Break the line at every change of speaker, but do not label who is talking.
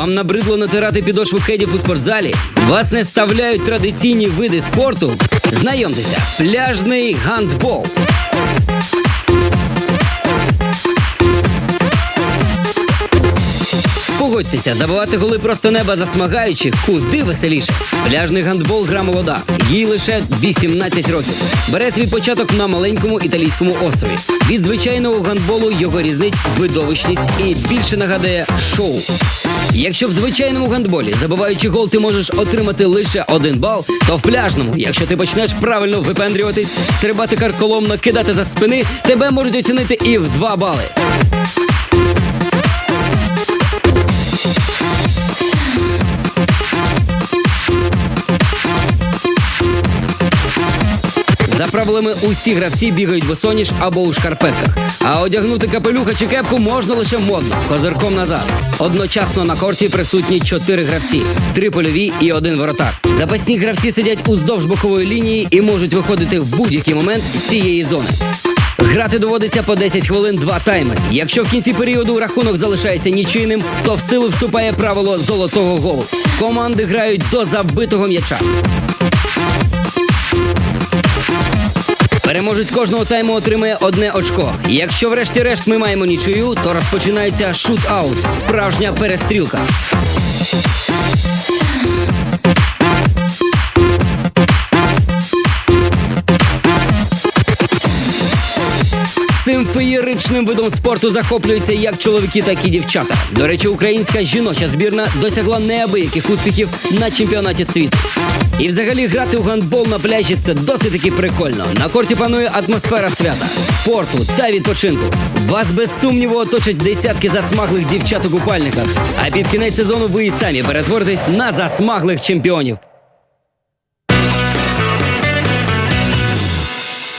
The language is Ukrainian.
Вам набридло натирати підошву кедів у спортзалі? Вас не ставляють традиційні види спорту? Знайомтеся, пляжний гандбол. Погодьтеся, забивати голи просто неба засмагаючи, куди веселіше. Пляжний гандбол гра молода, їй лише 18 років. Бере свій початок на маленькому італійському острові. Від звичайного гандболу його різнить видовищність і більше нагадує шоу. Якщо в звичайному гандболі, забиваючи гол, ти можеш отримати лише один бал, то в пляжному, якщо ти почнеш правильно випендрюватись, стрибати карколомно, кидати за спини, тебе можуть оцінити і в два бали. За правилами усі гравці бігають босоніж або у шкарпетках. А одягнути капелюха чи кепку можна лише модно, козирком назад. Одночасно на корті присутні чотири гравці: три польові і один воротар. Запасні гравці сидять уздовж бокової лінії і можуть виходити в будь-який момент з цієї зони. Грати доводиться по 10 хвилин два тайми. Якщо в кінці періоду рахунок залишається нічийним, то в силу вступає правило золотого голу. Команди грають до забитого м'яча. Переможець кожного тайму отримає одне очко. Якщо врешті-решт ми маємо нічию, то розпочинається шут-аут, справжня перестрілка. Цим феєричним видом спорту захоплюються як чоловіки, так і дівчата. До речі, українська жіноча збірна досягла неабияких успіхів на чемпіонаті світу. І взагалі грати у гандбол на пляжі це досить таки прикольно. На корті панує атмосфера свята, спорту та відпочинку. Вас без сумніву оточать десятки засмаглих дівчат у купальниках. А під кінець сезону ви і самі перетворитесь на засмаглих чемпіонів.